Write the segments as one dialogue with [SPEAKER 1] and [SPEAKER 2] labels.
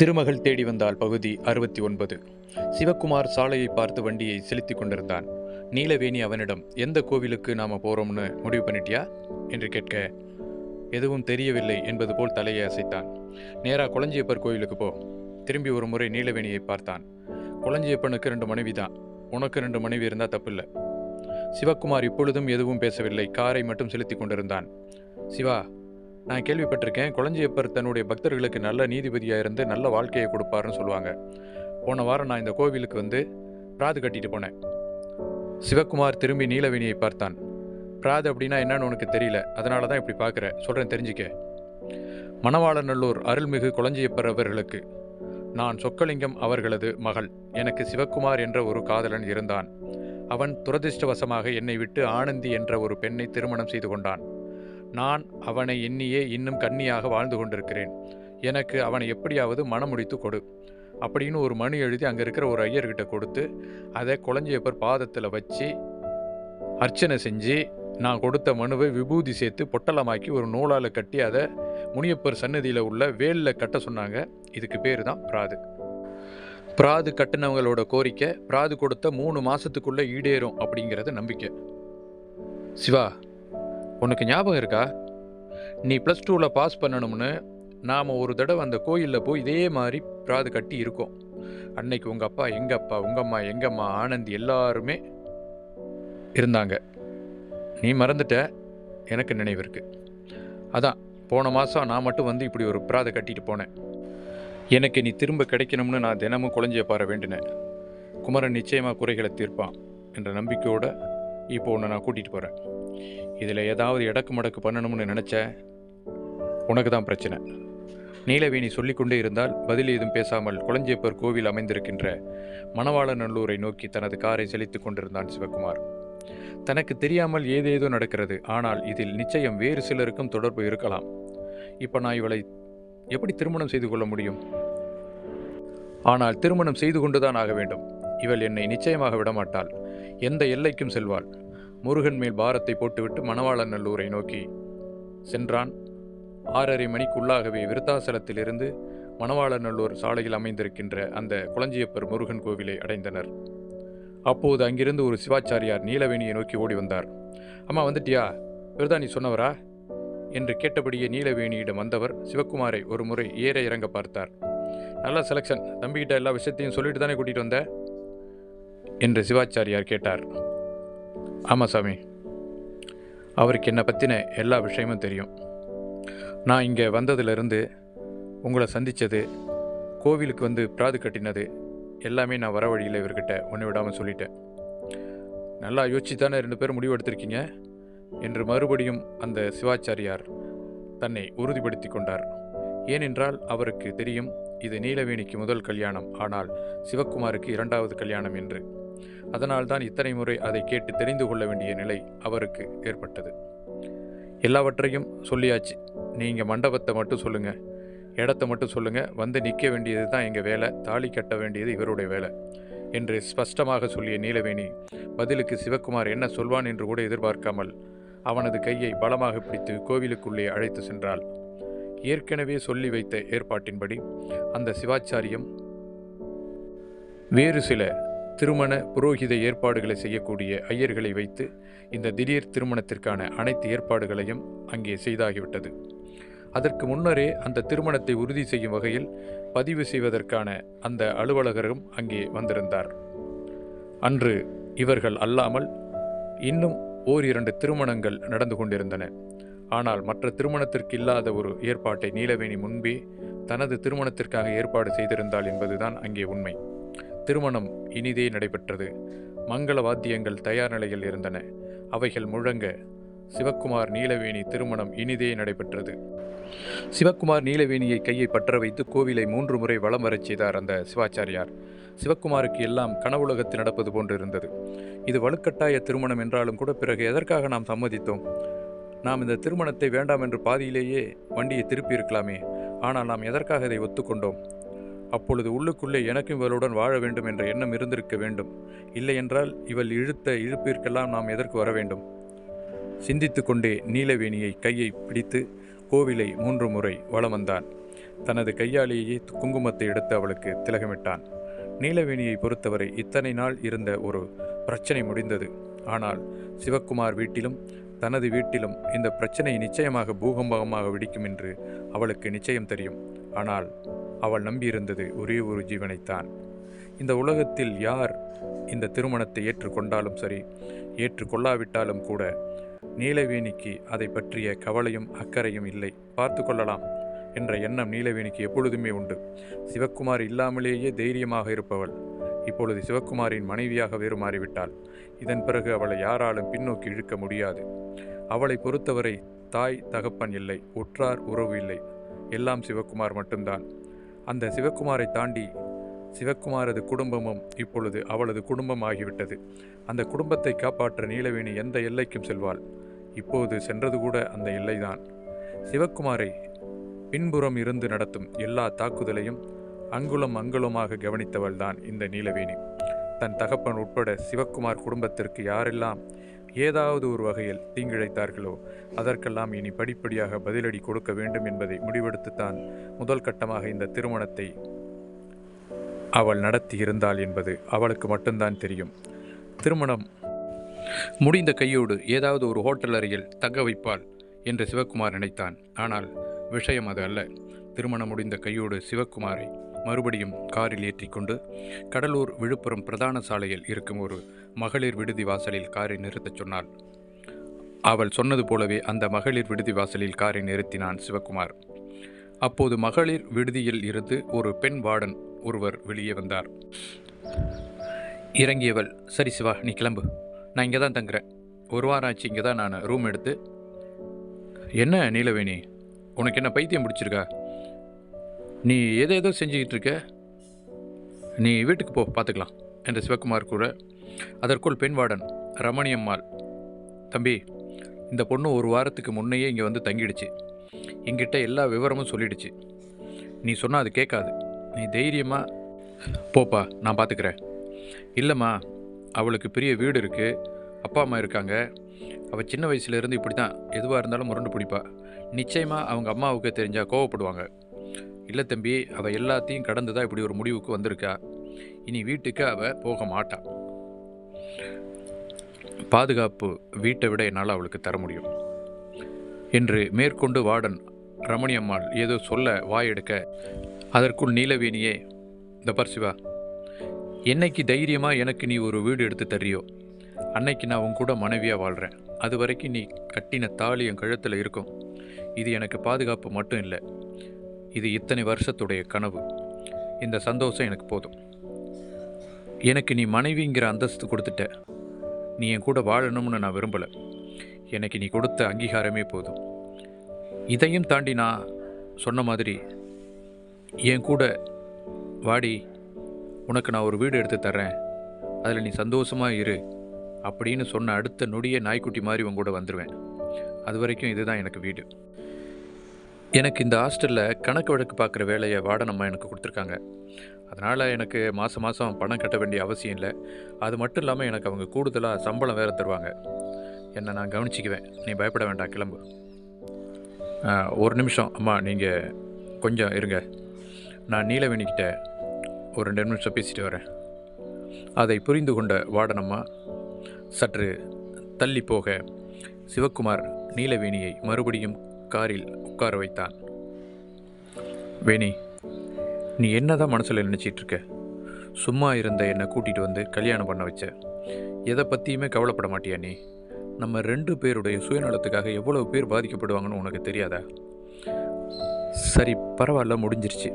[SPEAKER 1] திருமகள் தேடி வந்தால் பகுதி அறுபத்தி ஒன்பது. சிவக்குமார் சாலையை பார்த்து வண்டியை செலுத்திக் கொண்டிருந்தான். நீலவேணி அவனிடம் எந்த கோவிலுக்கு நாம போகிறோம்னு முடிவு பண்ணிட்டியா? என்று கேட்க எதுவும் தெரியவில்லை என்பது போல் தலையை அசைத்தான். நேராக குளஞ்சியப்பர் கோவிலுக்கு போ. திரும்பி ஒரு முறை நீலவேணியை பார்த்தான். குளஞ்சியப்பனுக்கு ரெண்டு மனைவி தான். உனக்கு ரெண்டு மனைவி இருந்தால் தப்பில்லை. சிவக்குமார் இப்பொழுதும் எதுவும் பேசவில்லை. காரை மட்டும் செலுத்திக் கொண்டிருந்தான். சிவா நான் கேள்விப்பட்டிருக்கேன் குளஞ்சியப்பர் தன்னுடைய பக்தர்களுக்கு நல்ல நீதிபதியாக இருந்து நல்ல வாழ்க்கையை கொடுப்பாருன்னு சொல்லுவாங்க. போன வாரம் நான் இந்த கோவிலுக்கு வந்து பிராது கட்டிட்டு போனேன். சிவக்குமார் திரும்பி நீலவேணியை பார்த்தான். பிராது அப்படின்னா என்னன்னு உனக்கு தெரியல அதனால தான் இப்படி பார்க்குற. சொல்கிறேன் தெரிஞ்சுக்க. மணவாளநல்லூர் அருள்மிகு குழஞ்சியப்பர் அவர்களுக்கு நான் சொக்கலிங்கம் அவர்களது மகள். எனக்கு சிவக்குமார் என்ற ஒரு காதலன் இருந்தான். அவன் துரதிர்ஷ்டவசமாக என்னை விட்டு ஆனந்தி என்ற ஒரு பெண்ணை திருமணம் செய்து கொண்டான். நான் அவனை எண்ணியே இன்னும் கன்னியாக வாழ்ந்து கொண்டிருக்கிறேன். எனக்கு அவனை எப்படியாவது மனமுடித்து கொடு. அப்படின்னு ஒரு மனு எழுதி அங்கே இருக்கிற ஒரு ஐயர்கிட்ட கொடுத்து அதை குளஞ்சியப்பர் பாதத்தில் வச்சு அர்ச்சனை செஞ்சு நான் கொடுத்த மனுவை விபூதி சேர்த்து பொட்டலமாக்கி ஒரு நூலால் கட்டி அதை முனியப்பர் சன்னதியில் உள்ள வேலில் கட்ட சொன்னாங்க. இதுக்கு பேர் தான் பிராது. பிராது கட்டினவங்களோட கோரிக்கை பிராது கொடுத்த மூணு மாதத்துக்குள்ளே ஈடேறும் அப்படிங்கிறது நம்பிக்கை. சிவா உனக்கு ஞாபகம் இருக்கா? நீ ப்ளஸ் டூவில் பாஸ் பண்ணணும்னு நாம் ஒரு தடவை அந்த கோயிலில் போய் இதே மாதிரி பிராது கட்டி இருக்கோம். அன்னைக்கு உங்கள் அப்பா எங்கள் அப்பா உங்கள் அம்மா எங்கள் அம்மா ஆனந்த் எல்லாருமே இருந்தாங்க. நீ மறந்துட்ட? எனக்கு நினைவு இருக்குது அதான் போன மாதம் நான் மட்டும் வந்து இப்படி ஒரு பிராதை கட்டிட்டு போனேன். எனக்கு நீ திரும்ப கிடைக்கணும்னு நான் தினமும் குழஞ்சிய பார வேண்டினேன். குமரன் நிச்சயமாக குறைகளை தீர்ப்பான் என்ற நம்பிக்கையோடு இப்போ உன்னை நான் கூட்டிகிட்டு போகிறேன் இதில் ஏதாவது இடக்கு மடக்கு பண்ணணும்னு நினச்ச உனக்கு தான் பிரச்சனை. நீலவேணி சொல்லிக்கொண்டே இருந்தால் பதில் ஏதும் பேசாமல் குளஞ்சியப்பர் கோவில் அமைந்திருக்கின்ற மணவாளநல்லூரை நோக்கி தனது காரை செலுத்தி கொண்டிருந்தான் சிவகுமார். தனக்கு தெரியாமல் ஏதேதோ நடக்கிறது ஆனால் இதில் நிச்சயம் வேறு சிலருக்கும் தொடர்பு இருக்கலாம். இப்போ நான் இவளை எப்படி திருமணம் செய்து கொள்ள முடியும்? ஆனால் திருமணம் செய்து கொண்டுதான் ஆக வேண்டும். இவள் என்னை நிச்சயமாக விடமாட்டாள். எந்த எல்லைக்கும் செல்வாள். முருகன் மேல் பாரத்தை போட்டுவிட்டு மணவாளநல்லூரை நோக்கி சென்றான். ஆறரை மணிக்குள்ளாகவே விருத்தாசலத்திலிருந்து மணவாளநல்லூர் சாலையில் அமைந்திருக்கின்ற அந்த குளஞ்சியப்பர் முருகன் கோவிலை அடைந்தனர். அப்போது அங்கிருந்து ஒரு சிவாச்சாரியார் நீலவேணியை நோக்கி ஓடி வந்தார். அம்மா வந்துட்டியா? விருதா நீ சொன்னவரா? என்று கேட்டபடியே நீலவேணியிடம் வந்தவர் சிவக்குமாரை ஒரு முறை ஏற இறங்க பார்த்தார். நல்ல செலெக்ஷன் தம்பிக்கிட்ட எல்லா விஷயத்தையும் சொல்லிட்டு தானே கூட்டிகிட்டு வந்த? என்று சிவாச்சாரியார் கேட்டார். ஆமாம் சாமி. அவருக்கு என்னை பற்றின எல்லா விஷயமும் தெரியும். நான் இங்கே வந்ததுலேருந்து உங்களை சந்தித்தது கோவிலுக்கு வந்து பிராது கட்டினது எல்லாமே நான் வர வழியில் இவர்கிட்ட ஒன்று விடாமல் சொல்லிட்டேன். நல்லா யோசிச்சு தானே ரெண்டு பேரும் முடிவு எடுத்திருக்கீங்க? என்று மறுபடியும் அந்த சிவாச்சாரியார் தன்னை உறுதிப்படுத்தி கொண்டார். ஏனென்றால் அவருக்கு தெரியும் இது நீலவேணிக்கு முதல் கல்யாணம் ஆனால் சிவக்குமாருக்கு இரண்டாவது கல்யாணம் என்று. அதனால்தான் இத்தனை முறை அதை கேட்டு தெரிந்து கொள்ள வேண்டிய நிலை அவருக்கு ஏற்பட்டது. எல்லாவற்றையும் சொல்லியாச்சு. நீங்கள் மண்டபத்தை மட்டும் சொல்லுங்கள் இடத்த மட்டும் சொல்லுங்கள் வந்து நிற்க வேண்டியது தான் எங்கள் வேலை. தாலி கட்ட வேண்டியது இவருடைய வேலை என்று ஸ்பஷ்டமாக சொல்லிய நீலவேணி பதிலுக்கு சிவக்குமார் என்ன சொல்வான் என்று கூட எதிர்பார்க்காமல் அவனது கையை பலமாக பிடித்து கோவிலுக்குள்ளே அழைத்து சென்றாள். ஏற்கனவே சொல்லி வைத்த ஏற்பாட்டின்படி அந்த சிவாச்சாரியம் வேறு சில திருமண புரோகித ஏற்பாடுகளை செய்யக்கூடிய ஐயர்களை வைத்து இந்த திடீர் திருமணத்திற்கான அனைத்து ஏற்பாடுகளையும் அங்கே செய்தாகிவிட்டது. அதற்கு முன்னரே அந்த திருமணத்தை உறுதி செய்யும் வகையில் பதிவு செய்வதற்கான அந்த அலுவலகரும் அங்கே வந்திருந்தார். அன்று இவர்கள் அல்லாமல் இன்னும் ஓரிரண்டு திருமணங்கள் நடந்து கொண்டிருந்தன. ஆனால் மற்ற திருமணத்திற்கு இல்லாத ஒரு ஏற்பாட்டை நீலவேணி முன்பே தனது திருமணத்திற்காக ஏற்பாடு செய்திருந்தாள் என்பதுதான் அங்கே உண்மை. திருமணம் இனிதே நடைபெற்றது. மங்கள வாத்தியங்கள் தயார் நிலையில் இருந்தன. அவைகள் முழங்க சிவக்குமார் நீலவேணி திருமணம் இனிதே நடைபெற்றது. சிவக்குமார் நீலவேணியை கையை பற்ற வைத்து கோவிலை மூன்று முறை வலம் வரச் செய்தார் அந்த சிவாச்சாரியார். சிவக்குமாருக்கு எல்லாம் கனவுலகத்தில் நடப்பது போன்று இருந்தது இது வலுக்கட்டாய திருமணம் என்றாலும் கூட பிறகு எதற்காக நாம் சம்மதித்தோம்? நாம் இந்த திருமணத்தை வேண்டாம் என்று பாதியிலேயே வண்டியை திருப்பி இருக்கலாமே. ஆனால் நாம் எதற்காக இதை ஒத்துக்கொண்டோம்? அப்பொழுது உள்ளுக்குள்ளே எனக்கும் இவளுடன் வாழ வேண்டும் என்ற எண்ணம் இருந்திருக்க வேண்டும். இல்லையென்றால் இவள் இழுத்த இழுப்பிற்கெல்லாம் நாம் எதற்கு வர வேண்டும்? சிந்தித்து கொண்டே நீலவேணியை கையை பிடித்து கோவிலை மூன்று முறை வலம் வந்தான். தனது கையாலேயே குங்குமத்தை எடுத்து அவளுக்கு திலகமிட்டான். நீலவேணியை பொறுத்தவரை இத்தனை நாள் இருந்த ஒரு பிரச்சனை முடிந்தது. ஆனால் சிவக்குமார் வீட்டிலும் தனது வீட்டிலும் இந்த பிரச்சனை நிச்சயமாக பூகம்பமாக வெடிக்கும் என்று அவளுக்கு நிச்சயம் தெரியும். ஆனால் அவள் நம்பியிருந்தது ஒரே ஒரு ஜீவனைத்தான். இந்த உலகத்தில் யார் இந்த திருமணத்தை ஏற்றுக்கொண்டாலும் சரி ஏற்றுக்கொள்ளாவிட்டாலும் கூட நீலவேணிக்கு அதை பற்றிய கவலையும் அக்கறையும் இல்லை. பார்த்து கொள்ளலாம் என்ற எண்ணம் நீலவேணிக்கு எப்பொழுதுமே உண்டு. சிவக்குமார் இல்லாமலேயே தைரியமாக இருப்பவள். இப்பொழுது சிவக்குமாரின் மனைவியாக வேறு மாறிவிட்டாள். இதன் பிறகு அவளை யாராலும் பின்னோக்கி இழுக்க முடியாது. அவளை பொறுத்தவரை தாய் தகப்பன் இல்லை உற்றார் உறவு இல்லை. எல்லாம் சிவக்குமார் மட்டும்தான். அந்த சிவக்குமாரை தாண்டி சிவக்குமாரது குடும்பமும் இப்பொழுது அவளது குடும்பம் ஆகிவிட்டது அந்த குடும்பத்தை காப்பாற்ற நீலவேணி எந்த எல்லைக்கும் செல்வாள். இப்போது சென்றது கூட அந்த எல்லைதான். சிவக்குமாரை பின்புறம் இருந்து நடத்தும் எல்லா தாக்குதலையும் அங்குலம் அங்குலமாக கவனித்தவள்தான் இந்த நீலவேணி. தன் தகப்பன் உட்பட சிவக்குமார் குடும்பத்திற்கு யாரெல்லாம் ஏதாவது ஒரு வகையில் தீங்கிழைத்தார்களோ அதற்கெல்லாம் இனி படிப்படியாக பதிலடி கொடுக்க வேண்டும் என்பதை முடிவெடுத்துத்தான் முதல் கட்டமாக இந்த திருமணத்தை அவள் நடத்தி இருந்தாள் என்பது அவளுக்கு மட்டும்தான் தெரியும். திருமணம் முடிந்த கையோடு ஏதாவது ஒரு ஹோட்டல் அறையில் தங்க வைப்பாள் என்று சிவக்குமார் நினைத்தான். ஆனால் விஷயம் அது அல்ல. திருமணம் முடிந்த கையோடு சிவக்குமாரை மறுபடியும் காரில் ஏற்றிக்கொண்டு கடலூர் விழுப்புரம் பிரதான சாலையில் இருக்கும் ஒரு மகளிர் விடுதி வாசலில் காரை நிறுத்தச் சொன்னாள். அவள் சொன்னது போலவே அந்த மகளிர் விடுதி வாசலில் காரை நிறுத்தினான் சிவகுமார். அப்போது மகளிர் விடுதியில் இருந்து ஒரு பெண் வார்டன் ஒருவர் வெளியே வந்தார். இறங்கியவள். சரி சிவா நீ கிளம்பு. நான் இங்கே தான் தங்குறேன். ஒரு வாரம் ஆச்சு இங்கே தான் நான் ரூம் எடுத்து. என்ன நீலவேணி? உனக்கு என்ன பைத்தியம் பிடிச்சிருக்கா? நீ எதை ஏதோ செஞ்சுக்கிட்டு இருக்க. நீ வீட்டுக்கு போ பார்த்துக்கலாம் என்று சிவகுமார் கூற. அதற்குள் பெண் வார்டன் ரமணியம்மாள் தம்பி இந்த பொண்ணு ஒரு வாரத்துக்கு முன்னையே இங்கே வந்து தங்கிடுச்சு. என்கிட்ட எல்லா விவரமும் சொல்லிடுச்சு. நீ சொன்னால் அது கேட்காது. நீ தைரியமாக போப்பா நான் பார்த்துக்கிறேன். இல்லைம்மா அவளுக்கு பெரிய வீடு இருக்குது அப்பா அம்மா இருக்காங்க. அவள் சின்ன வயசுலேருந்து இப்படி தான் எதுவாக இருந்தாலும் முரண்டு பிடிப்பா. நிச்சயமாக அவங்க அம்மாவுக்கு தெரிஞ்சால் கோவப்படுவாங்க. இல்லை தம்பி அவள் எல்லாத்தையும் கடந்து தான் இப்படி ஒரு முடிவுக்கு வந்திருக்கா. இனி வீட்டுக்கு அவள் போக மாட்டாள் பாதுகாப்பு வீட்டை விட என்னால் அவளுக்கு தர முடியும். என்று மேற்கொண்டு வார்டன் ரமணியம்மாள் ஏதோ சொல்ல வாயெடுக்க அதற்குள் நீலவேணியே இந்த பார் சிவா என்னைக்கு தைரியமாக எனக்கு நீ ஒரு வீடு எடுத்து தரியோ அன்னைக்கு நான் உன் கூட மனைவியாக வாழ்கிறேன் அது வரைக்கும் நீ கட்டின தாலி என் கழுத்தில் இருக்கும். இது எனக்கு பாதுகாப்பு மட்டும் இல்லை. இது இத்தனை வருஷத்துடைய கனவு. இந்த சந்தோஷம் எனக்கு போதும். எனக்கு நீ மனைவிங்கிற அந்தஸ்து கொடுத்துட்ட. நீ என் கூட வாழணும்னு நான் விரும்பலை. எனக்கு நீ கொடுத்த அங்கீகாரமே போதும். இதையும் தாண்டி நான் சொன்ன மாதிரி என் கூட வாடி உனக்கு நான் ஒரு வீடு எடுத்து தர்றேன். அதில் நீ சந்தோஷமாக இரு அப்படின்னு சொன்ன அடுத்த நொடியே நாய்க்குட்டி மாதிரி உன் கூட வந்துடுவேன் அது வரைக்கும் இதுதான் எனக்கு வீடு. எனக்கு இந்த ஹாஸ்டலில் கணக்கு வழக்கு பார்க்குற வேலையை வார்டனம்மா எனக்கு கொடுத்துருக்காங்க. அதனால் எனக்கு மாதம் மாதம் பணம் கட்ட வேண்டிய அவசியம் இல்லை. அது மட்டும் இல்லாமல் எனக்கு அவங்க கூடுதலாக சம்பளம் வேறு தருவாங்க. என்னை நான் கவனிச்சிக்குவேன். நீ பயப்பட வேண்டாம் கிளம்பு. ஒரு நிமிஷம். அம்மா நீங்கள் கொஞ்சம் இருங்க. நான் நீலவேணிக்கிட்ட ஒரு ரெண்டு நிமிஷம் பேசிட்டு வரேன். அதை புரிந்து கொண்ட வார்டனம்மா சற்று தள்ளி போக சிவக்குமார் நீலவேணியை மறுபடியும் காரில் உட்கார வைத்தான். வேணி நீ என்னதான் மனசில் நினச்சிட்டு இருக்க சும்மா இருந்த என்னை கூட்டிகிட்டு வந்து கல்யாணம் பண்ண வச்ச. எதை பற்றியுமே கவலைப்பட மாட்டியா நீ? நம்ம ரெண்டு பேருடைய சுயநலத்துக்காக எவ்வளவு பேர் பாதிக்கப்படுவாங்கன்னு உனக்கு தெரியாதா? சரி பரவாயில்ல முடிஞ்சிருச்சு.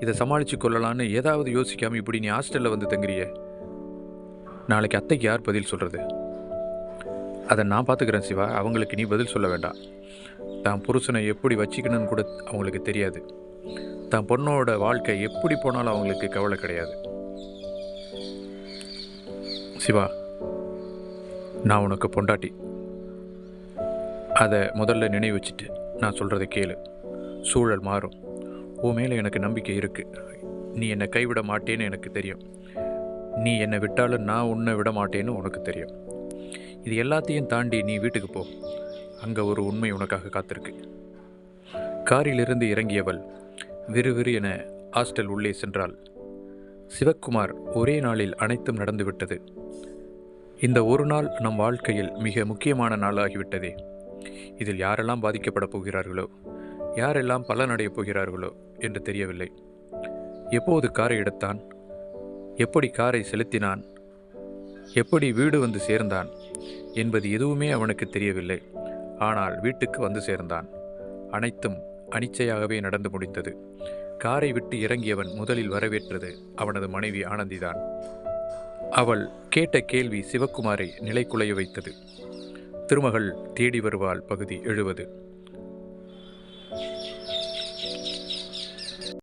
[SPEAKER 1] இதை சமாளித்து கொள்ளலான்னு ஏதாவது யோசிக்காமல் இப்படி நீ ஹாஸ்டலில் வந்து தங்குறியே? நாளைக்கு அத்தைக்கு யார் பதில் சொல்கிறது அதை நான் பார்த்துக்கிறேன் சிவா. அவங்களுக்கு நீ பதில் சொல்ல வேண்டாம். தான் புருஷனை எப்படி வச்சுக்கணும்னு கூட அவங்களுக்கு தெரியாது. தான் பொண்ணோட வாழ்க்கை எப்படி போனாலும் அவங்களுக்கு கவலை கிடையாது. சிவா நான் உனக்கு பொண்டாட்டி. அதை முதல்ல நினைவு வச்சுட்டு நான் சொல்கிறத கேளு. சூழல் மாறும். உன் மேலே எனக்கு நம்பிக்கை இருக்குது நீ என்னை கைவிட மாட்டேன்னு எனக்கு தெரியும். நீ என்னை விட்டாலும் நான் உன்னை விட மாட்டேன்னு உனக்கு தெரியும். இது எல்லாத்தையும் தாண்டி நீ வீட்டுக்கு போ. அங்கே ஒரு உண்மை உனக்காக காத்திருக்கு. காரிலிருந்து இறங்கியவள் விறுவிறு என ஹாஸ்டல் உள்ளே சென்றாள். சிவக்குமார் ஒரே நாளில் அனைத்தும் நடந்துவிட்டது இந்த ஒரு நாள் நம் வாழ்க்கையில் மிக முக்கியமான நாளாகிவிட்டதே இதில் யாரெல்லாம் பாதிக்கப்படப் போகிறார்களோ யாரெல்லாம் பலனடையப் போகிறார்களோ என்று தெரியவில்லை. எப்போது காரை எடுத்தான்? எப்படி காரை செலுத்தினான்? எப்படி வீடு வந்து சேர்ந்தான்? என்பது எதுவுமே அவனுக்கு தெரியவில்லை. ஆனால் வீட்டுக்கு வந்து சேர்ந்தான். அனைத்தும் அனிச்சையாகவே நடந்து முடிந்தது. காரை விட்டு இறங்கியவன் முதலில் வரவேற்றது அவனது மனைவி ஆனந்திதான். அவள் கேட்ட கேள்வி சிவக்குமாரை நிலைக்குலைய வைத்தது. திருமகள் தேடி வருவாள் பகுதி எழுவது.